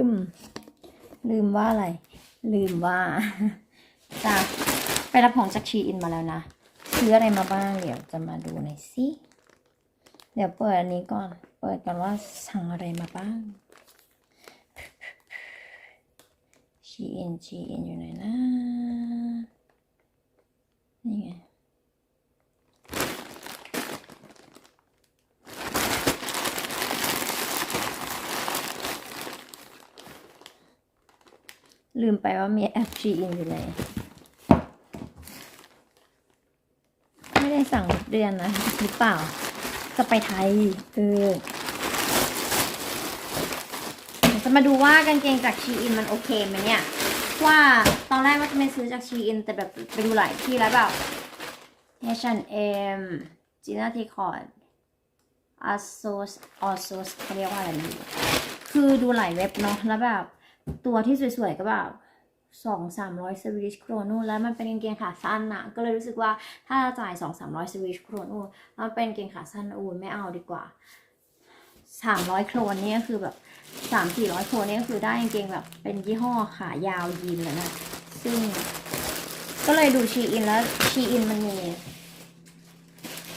ลืม ลืมว่าอะไร ลืมว่าจะไปรับของจากชีอินมาแล้วนะซื้ออะไรมาบ้างเดี๋ยวจะมาดูหน่อยสิ เดี๋ยวเปิดอันนี้ก่อน เปิดก่อนว่าสั่งอะไรมาบ้างชีอินชีอินอยู่ไหนนะนี่ไง ลืมไปว่ามีแอป G in อยู่ไหนไม่ได้สั่งเดือนนะหรือเปล่า จะไปไทยเออจะมาดูว่ากางเกงจากชีอินมันโอเคไหมเนี่ย ว่าตอนแรกว่าจะไม่ซื้อจากชีอิน แต่แบบไปดูหลายที่แล้วแบบ H&M จีน่าทีคอร์ด ASOS ASOS เขาเรียกว่าอะไรไม่คือดูหลายเว็บเนาะแล้วแบบ ตัวที่สวยๆก็แบบสองสามร้อยสวิชโครนูแล้วมันเป็นกางเกงขาสั้นนะก็เลยรู้สึกว่าถ้าจ่ายสองสามร้อยสวิชโครนูแล้วมันเป็นกางเกงขาสั้นอูไม่เอาดีกว่าสามร้อยโครนนี่ก็คือแบบสามสี่ร้อยโครนนี่ก็คือได้กางเกงแบบเป็นยี่ห้อขายาวยีนเลยนะซึ่ง ก็เลยดูชีอินแล้วชีอินมันมี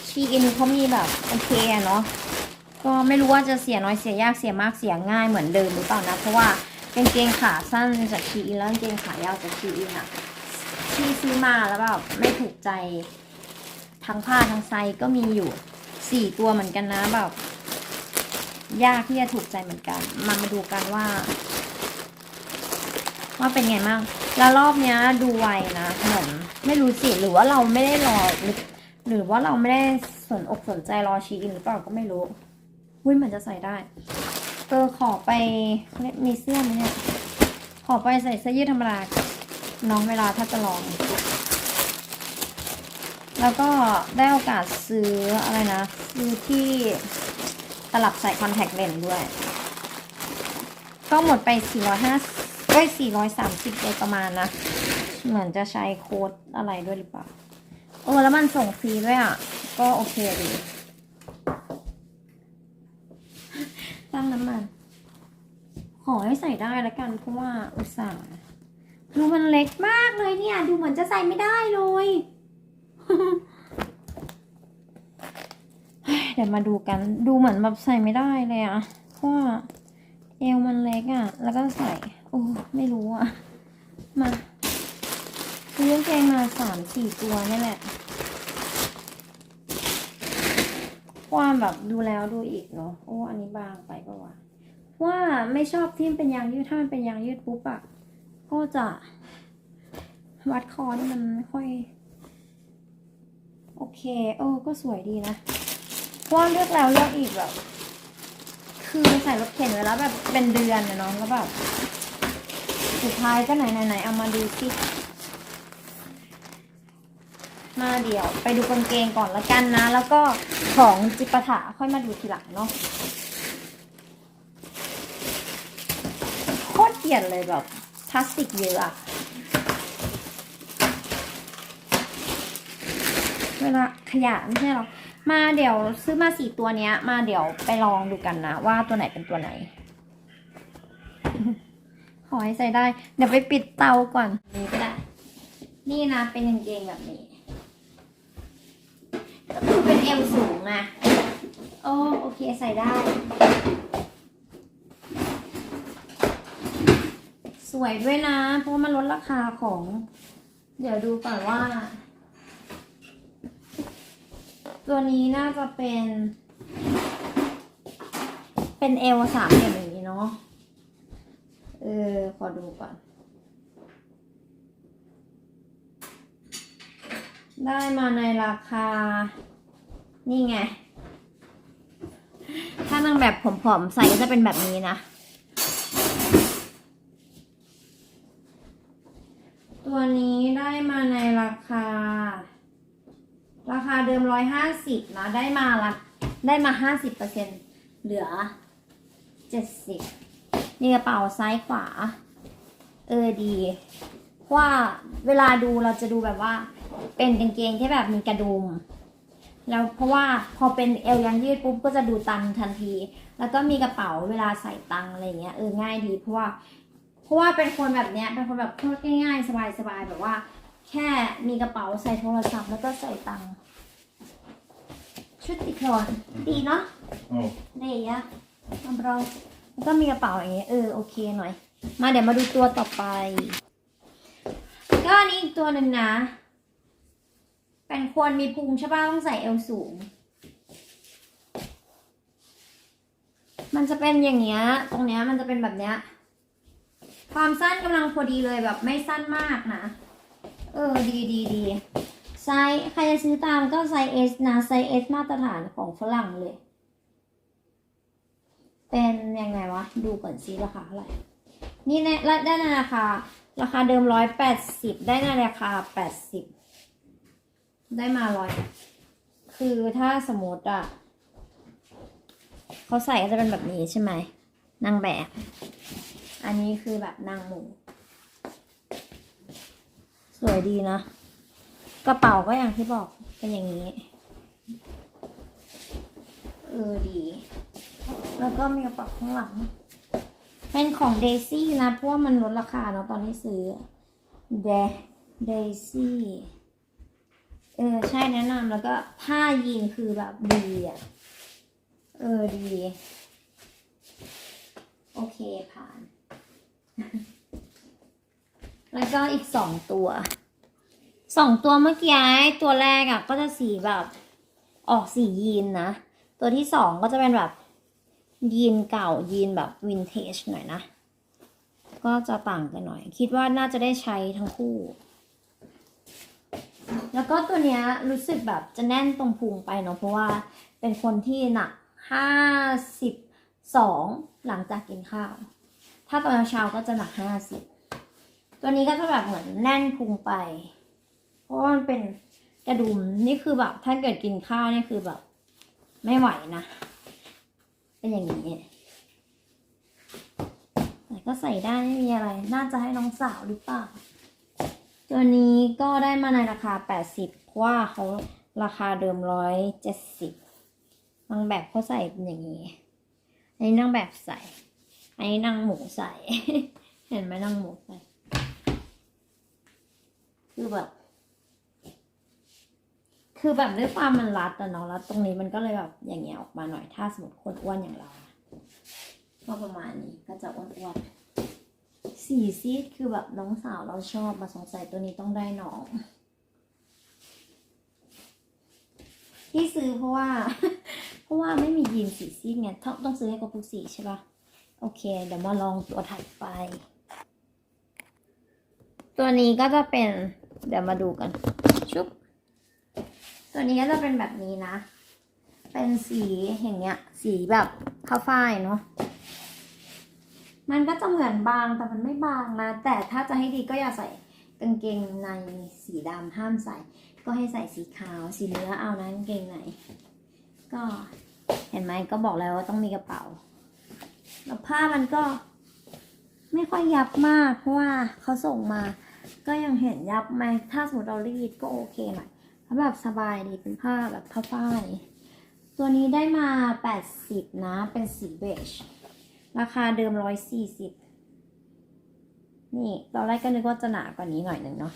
ชีอินเขามีแบบโอเคเนาะก็ไม่รู้ว่าจะเสียน้อยเสียยากเสียมากเสียง่ายเหมือนเดิมหรือเปล่านะเพราะว่า กางเกงขาสั้นจากชีอินแล้วกางเกงขายาวจากชีอินอะที่ซื้อมาแล้วแบบไม่ถูกใจ ทั้งผ้าทั้งไซส์ก็มีอยู่สี่ตัวเหมือนกันนะแบบยากที่จะถูกใจเหมือนกัน มามาดูกันว่า ว่าเป็นไงบ้างแล้วรอบเนี้ยดูไวนะเหมือนไม่รู้สิหรือว่าเราไม่ได้รอหรือหรือว่าเราไม่ได้สนอกสนใจรอชีอินหรือเปล่าก็ไม่รู้อุ้ยเหมือนจะใส่ได้ เออขอไปเนี่ยมีเสื้อไหมเนี่ยขอไปใส่เสื้อยืดธรรมดาน้องเวลาถ้าจะลอง แล้วก็ได้โอกาสซื้ออะไรนะซื้อที่ตลับใส่คอนแทคเลนส์ด้วย ก็หมดไป 450เอ้ย430โดยประมาณนะ เหมือนจะใช้โค้ดอะไรด้วยหรือเปล่า เออ แล้วมันส่งฟรีด้วยอะ ก็โอเคดี ตั้งน้ำมัน ขอให้ใส่ได้แล้วกันเพราะว่าอุตส่าห์ดูมันเล็กมากเลยเนี่ย ดูเหมือนจะใส่ไม่ได้เลยเฮ้ยเดี๋ยวมาดูกันดูเหมือนแบบใส่ไม่ได้เลยอะเพราะว่าเอวมันเล็กอะแล้วก็ใส่โอ้ไม่รู้อะมาซื้อกางเกงมาสามสี่ตัวนี่แหละค วามแบบดูแล้วดูอีกเนาะโอ้อันนี้บางไปปะวะว่าไม่ชอบที่มันเป็นยางยืดถ้ามันเป็นยางยืดปุ๊บอะก็จะวัดคอนี่มันไม่ค่อย โอเคเออก็สวยดีนะว่าเลือกแล้วเลือกอีกแบบ คือใส่รถเข็นไว้แล้วแบบเป็นเดือนนะเนาะแล้วแบบสุดท้ายก็ไหนไหนไหนเอามาดูสิ มาเดี๋ยวไปดูกางเกงก่อนละกันนะ แล้วก็ของจิปาถะค่อยมาดูทีหลังเนาะโคตรเกลียดเลยแบบพลาสติกเยอะอะเวลาขยะไม่ใช่หรอมาเดี๋ยวซื้อมาสี่ตัวเนี้ย มาเดี๋ยวไปลองดูกันนะ ว่าตัวไหนเป็นตัวไหน ขอให้ใส่ได้ เดี๋ยวไปปิดเตาก่อนนี่ก็ได้ นี่นะเป็นกางเกงแบบนี้ เป็นเอวสูงอะโอ้โอเคใส่ได้ สวยด้วยนะ เพราะมันลดราคาของ เดี๋ยวดูก่อนว่า ตัวนี้น่าจะเป็น เป็นเอลสามเหลี่ยมอย่างนี้เนาะ เออ ขอดูก่อนได้มาในราคา นี่ไง ถ้านางแบบผอมๆใส่ก็จะเป็นแบบนี้นะ ตัวนี้ได้มาในราคา ราคาเดิมร้อยห้าสิบนะได้มาละได้มาห้าสิบเปอร์เซ็นเหลือเจ็ดสิบนี่กระเป๋าซ้ายขวา เออดีเพราะว่าเวลาดูเราจะดูแบบว่า เป็นกางเกงที่แบบมีกระดุม แล้วเพราะว่าพอเป็นเอวยังยืดปุ๊บก็จะดูตันทันที แล้วก็มีกระเป๋าเวลาใส่ตังค์อะไรเงี้ยเออง่ายดีเพราะว่าเพราะว่าเป็นคนแบบเนี้ยเป็นคนแบบพูดง่ายๆสบายๆแบบว่า แค่มีกระเป๋าใส่โทรศัพท์แล้วก็ใส่ตังค์ชุดติคลอนดีเนาะ Oh, ดีอะทำเราแล้วก็มีกระเป๋าอย่างเงี้ยเออโอเคหน่อย มาเดี๋ยวมาดูตัวต่อไป ก็อันนี้อีกตัวหนึ่งนะ เป็นคนมีพุงใช่ป่ะต้องใส่เอวสูง มันจะเป็นอย่างเงี้ย ตรงเนี้ยมันจะเป็นแบบเนี้ย ความสั้นกำลังพอดีเลยแบบไม่สั้นมากนะ เออดีดีดีไซส์ใครจะซื้อตามก็ไซส์ S นะไซส์ S มาตรฐานของฝรั่งเลย เป็นยังไงวะ ดูก่อนซิราคาเท่าไหร่ นี่ในได้ในราคา ราคาเดิมร้อยแปดสิบได้ในราคาแปดสิบ ได้มาร้อย คือถ้าสมมติอะเขาใส่ก็จะเป็นแบบนี้ใช่ไหมนางแบบ อันนี้คือแบบนางหมู สวยดีนะ กระเป๋าก็อย่างที่บอกเป็นอย่างนี้ เออดี แล้วก็มีกระเป๋าข้างหลัง เป็นของเดซี่นะ เพราะว่ามันลดราคาเนาะตอนที่ซื้อเดเดซี่ เออใช่แนะนำแล้วก็ผ้ายีนคือแบบดีอะ เออดี โอเคผ่าน แล้วก็อีกสองตัวสองตัวเมื่อกี้ตัวแรกอะ ก็จะสีแบบออกสียีนนะ ตัวที่สองก็จะเป็นแบบยีนเก่ายีนแบบวินเทจหน่อยนะ ก็จะต่างกันหน่อย คิดว่าน่าจะได้ใช้ทั้งคู่ แล้วก็ตัวเนี้ยรู้สึกแบบจะแน่นตรงพุงไปเนาะเพราะว่าเป็นคนที่หนักห้าสิบสองหลังจากกินข้าว ถ้าตอนเช้าก็จะหนักห้าสิบตัวนี้ก็จะแบบเหมือนแน่นพุงไป เพราะว่ามันเป็นกระดุมนี่คือแบบ ถ้าเกิดกินข้าวนี่คือแบบ ไม่ไหวนะ เป็นอย่างนี้แต่ก็ใส่ได้ไม่มีอะไร น่าจะให้น้องสาวหรือเปล่า ตัวนี้ก็ได้มาในราคา 80เพราะว่าเขาราคาเดิม 170นางแบบเขาใส่เป็นอย่างนี้ อันนี้นางแบบใส่ อันนี้นางหมูใส่ เห็นไหมนางหมูใส่ คือแบบ คือแบบด้วยความมันรัดอะเนาะแล้วตรงนี้มันก็เลยแบบอย่างเงี้ยออกมาหน่อยถ้าสมมติคนอ้วนอย่างเราก็ประมาณนี้ก็จะอ้วนๆ สีซีดคือแบบน้องสาวเราชอบมาสงสัยตัวนี้ต้องได้น้อง ที่ซื้อเพราะว่า เพราะว่าไม่มียีนสีซีดไงต้องต้องซื้อให้ครบทุกสีใช่ปะโอเค เดี๋ยวมาลองตัวถัดไป ตัวนี้ก็จะเป็น เดี๋ยวมาดูกัน ชุบ ตัวนี้ก็จะเป็นแบบนี้นะ เป็นสีอย่างเงี้ย สีแบบข้าวฝ้ายเนาะ มันก็จะเหมือนบางแต่มันไม่บางนะ แต่ถ้าจะให้ดีก็อย่าใส่กางเกงในสีดำห้ามใส่ ก็ให้ใส่สีขาวสีเนื้อเอานะกางเกงในก็เห็นไหมก็บอกแล้วว่าต้องมีกระเป๋า แล้วผ้ามันก็ไม่ค่อยยับมาก เพราะว่าเขาส่งมา ก็ยังเห็นยับไหมถ้าสมมติเรารีดก็โอเคหน่อยเพราะแบบสบายดีเป็นผ้าแบบผ้าฝ้าย ตัวนี้ได้มา 80 นะ เป็นสีเบจ ราคาเดิม140นี่ตอนแรกก็นึกว่าจะหนากว่านี้หน่อยหนึ่งเนาะ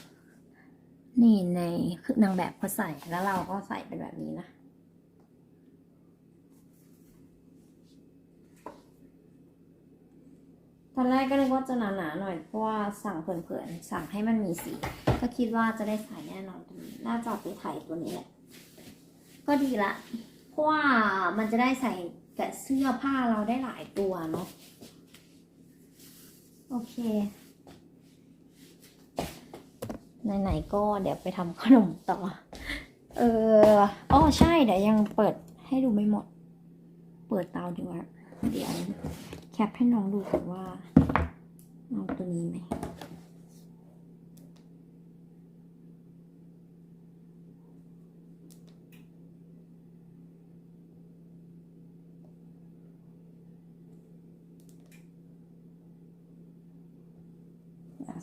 นี่ในคือนางแบบเขาใส่แล้วเราก็ใส่เป็นแบบนี้นะตอนแรกก็นึกว่าจะหนาๆหน่อยเพราะว่าสั่งเผื่อนๆสั่งให้มันมีสีก็คิดว่าจะได้ใส่แน่นอนตัวนี้น่าจะไปถ่ายตัวนี้แหละก็ดีละ ราะว่ามันจะได้ใส่กับเสื้อผ้าเราได้หลายตัวเนาะโอเค ไหนๆก็เดี๋ยวไปทำขนมต่อ เอออ๋อใช่เดี๋ยวยังเปิดให้ดูไม่หมด เปิดเตาดีกว่า เดี๋ยวแคปให้น้องดูก่อนว่าเอาตัวนี้ไหม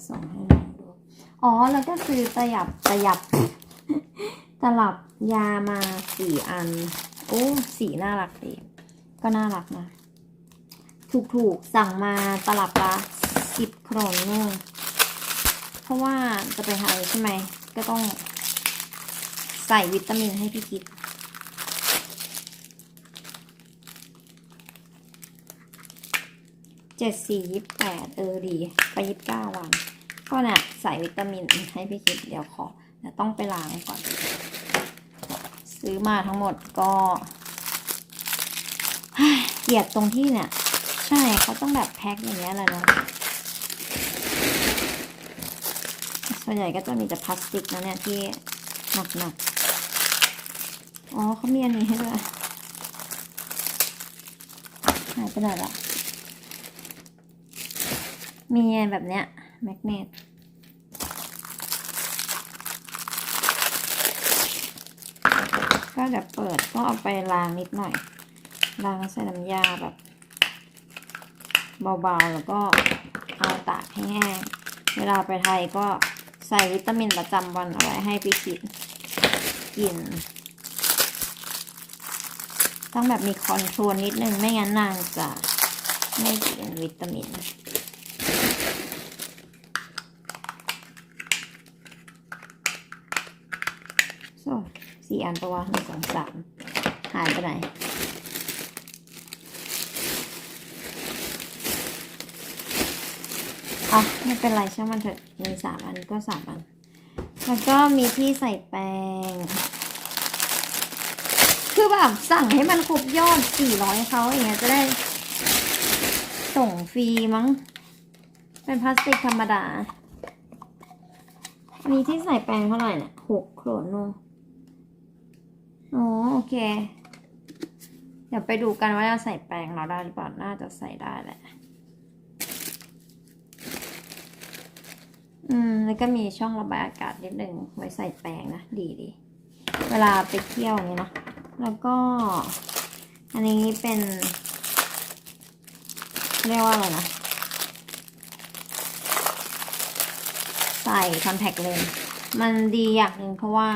ส่งให้น้องดูอ๋อ แล้วก็ซื้อตลับตลับตลับยามาสี่อัน โอ้สีน่ารักดีก็น่ารักนะ ถูกๆ สั่งมาตลับละสิบโครนนู่นเพราะว่าจะไปไทยใช่ไหม ก็ต้องใส่วิตามินให้พี่คิด เจ็ดสี่ยี่แปดเออดีไปยี่เก้าวันก็เนี่ยใส่วิตามินให้พี่คิดเดี๋ยวขอเดี๋ยวต้องไปล้างก่อน ซื้อมาทั้งหมดก็เกลียดตรงที่เนี่ย ใช่เขาต้องแบบแพ็คอย่างเงี้ยแหละเนาะส่วนใหญ่ก็จะมีแต่พลาสติกนะเนี่ยที่หนักๆ อ๋อเขามีอันนี้ให้ด้วยหายไปไหนละ มีแบบเนี้ยแมกเนตก็เดี๋ยวเปิดก็เอาไปล้างนิดหน่อยล้างใส่น้ำยาแบบเบาๆ แล้วก็เอาตากให้แห้ง เวลาไปไทยก็ใส่วิตามินประจำวันเอาไว้ให้พี่คิดกิน ต้องแบบมีคอนโทรลนิดนึงไม่งั้นนางจะไม่กินวิตามิน โซ่ สี่อันตัวหนึ่งสองสามหายไปไหนอะไม่เป็นไรช่างมันเถอะมีสามอันก็สามอัน แล้วก็มีที่ใส่แป้ง คือแบบสั่งให้มันครบยอดสี่ร้อยเขาอย่างเงี้ยจะได้ส่งฟรีมั้ง เป็นพลาสติกธรรมดา อันนี้ที่ใส่แป้งเท่าไหร่เนี่ยหกโครนโน อ๋อโอเค เดี๋ยวไปดูกันว่าจะใส่แป้งเราได้หรือเปล่า น่าจะใส่ได้แหละ อืม แล้วก็มีช่องระบายอากาศนิดนึงไว้ใส่แปรงนะ ดีดี เวลาไปเที่ยวอย่างนี้เนาะ แล้วก็ อันนี้เป็น เรียกว่าอะไรนะ ใส่คอนแทคเลนส์มันดีอย่างหนึ่งเพราะว่า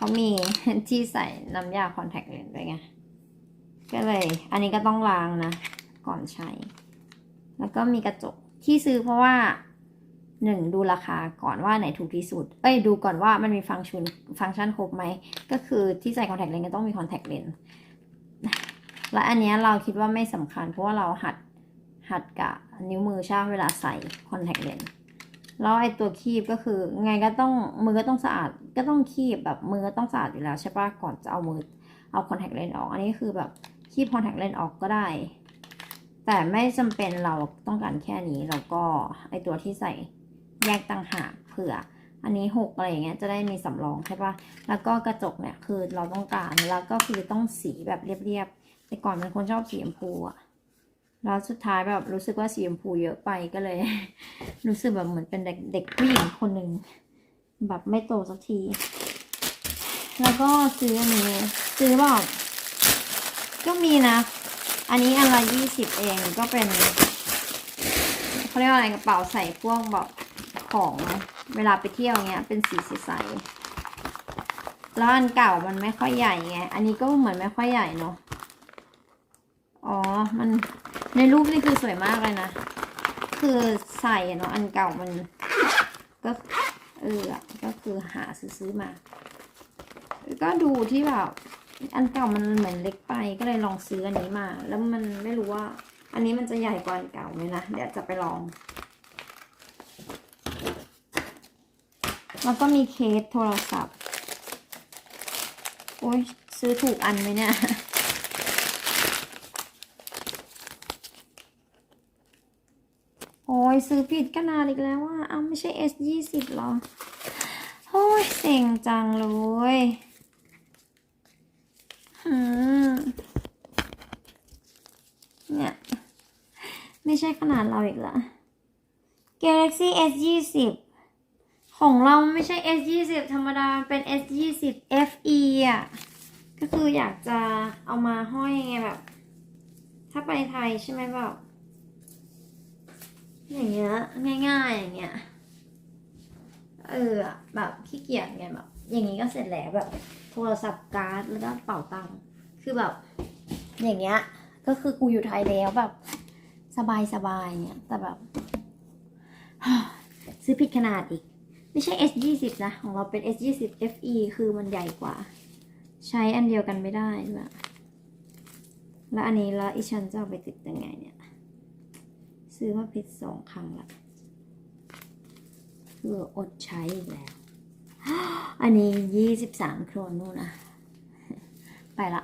เขามีที่ใส่น้ำยาคอนแทคเลนส์ด้วยไง ก็เลย อันนี้ก็ต้องล้างนะ ก่อนใช้ แล้วก็มีกระจกที่ซื้อเพราะว่าหนึ่งดูราคาก่อนว่าไหนถูกที่สุด เอ้ยดูก่อนว่ามันมีฟังก์ชันฟังก์ชันครบไหม ก็คือที่ใส่คอนแทคเลนส์ก็ต้องมีคอนแทคเลนส์และอันนี้เราคิดว่าไม่สำคัญ เพราะว่าเราหัดหัดกะนิ้วมือช่างเวลาใส่คอนแทคเลนส์แล้วไอ้ตัวคีบก็คือไงก็ต้องมือก็ต้องสะอาด ก็ต้องคีบแบบมือต้องสะอาดอยู่แล้วใช่ปะก่อนจะเอามือเอาคอนแทคเลนส์ออก อันนี้คือแบบคีบคอนแทคเลนส์ออกก็ได้ แต่ไม่จำเป็นเราต้องการแค่นี้แล้วก็ไอตัวที่ใส่แยกต่างหากเผื่อ อันนี้หกอะไรอย่างเงี้ยจะได้มีสำรองใช่ปะแล้วก็กระจกเนี่ยคือเราต้องการแล้วก็คือต้องสีแบบเรียบๆแต่ก่อนเป็นคนชอบสีชมพูอะแล้วสุดท้ายแบบรู้สึกว่าสีชมพูเยอะไปก็เลย รู้สึกแบบเหมือนเป็นเด็กเด็กผู้หญิงคนหนึ่ง แบบไม่โตสักที แล้วก็ซื้ออันนี้ ซื้อแบบก็มีนะ อันนี้อันละยี่สิบเองก็เป็นเขาเรียกว่าอะไรกระเป๋าใส่พวกแบบของเวลาไปเที่ยวเงี้ย เป็นสีใสๆแล้วอันเก่ามันไม่ค่อยใหญ่ไง อันนี้ก็เหมือนไม่ค่อยใหญ่เนาะ อ๋อ มันในรูปนี่คือสวยมากเลยนะ คือใส่เนาะ อันเก่ามันก็ เออก็คือหาซื้อมา ก็ดูที่แบบอันเก่ามันเหมือนเล็กไปก็เลยลองซื้ออันนี้มา แล้วมันไม่รู้ว่า อันนี้มันจะใหญ่กว่าอันเก่าไหมนะเดี๋ยวจะไปลองแล้วก็มีเคสโทรศัพท์โอ้ยซื้อถูกอันไหมเนี่ย โอยซื้อผิดขนาดอีกแล้วว่าอ้าวไม่ใช่ S ยี่สิบหรอโอ้ยเซ็งจังเลยอืมเนี่ย ไม่ใช่ขนาดเราอีกละ Galaxy S ยี่สิบของเราไม่ใช่ S ยี่สิบธรรมดาเป็น S ยี่สิบ FE อะ ก็คืออยากจะเอามาห้อยไงแบบ ถ้าไปไทยใช่ไหมแบบ อย่างเงี้ยง่ายๆอย่างเงี้ยเออแบบขี้เกียจไงแบบ อย่างนี้ก็เสร็จแล้วแบบ โทรศัพท์การ์ดแล้วก็เป๋าตังค์คือแบบ อย่างเงี้ย ก็คือกูอยู่ไทยแล้วแบบ สบายสบายเนี่ย แต่แบบ ซื้อผิดขนาดอีก ไม่ใช่ S 2 0นะ ของเราเป็น S 2 0 FE คือมันใหญ่กว่า ใช้อันเดียวกันไม่ได้ด้วยแล้วอันนี้แล้วอีฉันจะเอาไปติดยังไงเนี่ย ซื้อมาผิดสองครั้งละคืออดใช้อีกแล้ว อันนี้ยี่สิบสามโครนนู่นนะ ไปละ